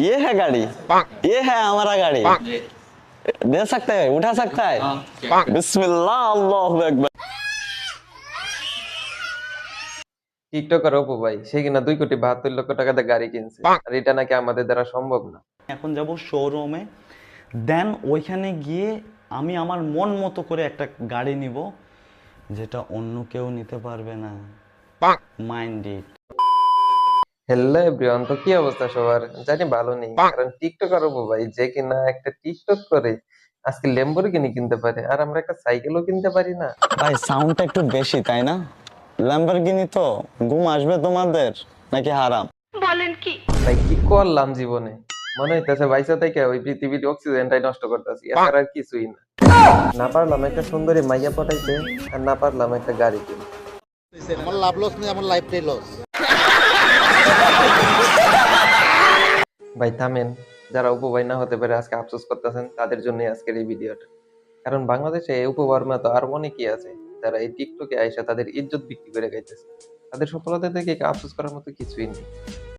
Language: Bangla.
ये है गाड़ी ये है हमारा गाड़ी दे सकते हैं उठा सकता है बिस्मिल्लाह अल्लाहु अकबर টিকটকার অপু ভাই সে কিনা দুই কোটি বাহাত্তর লক্ষ টাকাতে গাড়ি কিনছে আর এটা নাকি আমাদের দ্বারা সম্ভব না এখন যাব শোরুমে দেন ওইখানে গিয়ে আমি আমার মন মতো করে একটা গাড়ি নিব যেটা অন্য কেউ নিতে পারবে না মাইন্ড ইট হ্যালো এভরিওয়ান তো কি অবস্থা সবার? জানি ভালো নেই কারণ টিকটকার অপু ভাই যে কিনা একটা টিকটক করে আজকে ল্যাম্বরগিনি কিনতে পারে আর আমরা একটা সাইকেলও কিনতে পারি না। ভাই সাউন্ডটা একটু বেশি তাই না? ল্যাম্বরগিনি তো ঘুম আসবে তোমাদের নাকি হারাম? ভাই কি করলাম জীবনে? মনে হইতেছে বাইসা থেকে ওই পৃথিবীর অক্সিজেনটাই নষ্ট করতেছি আর আর কিছুই না। না পারলাম একটা সুন্দরী মাইয়া পটাইতে আর না পারলাম একটা গাড়ি কিনতে। আমার লাভ লস নেই আমার লাইফটাই লস ভাই, থামেন। যারা উপবাই না হতে পারে আজকে আফসোস করতেছেন, তাদের জন্যই আজকের এই ভিডিওটা। কারণ বাংলাদেশে এই উপবর্মা তো আর অনেকেই আছে, যারা এই টিকটকে আইসা তাদের ইজ্জত বিক্রি করে গাইতেছে তাদের সফলতা থেকে আফসোস করার মতো কিছুই নেই।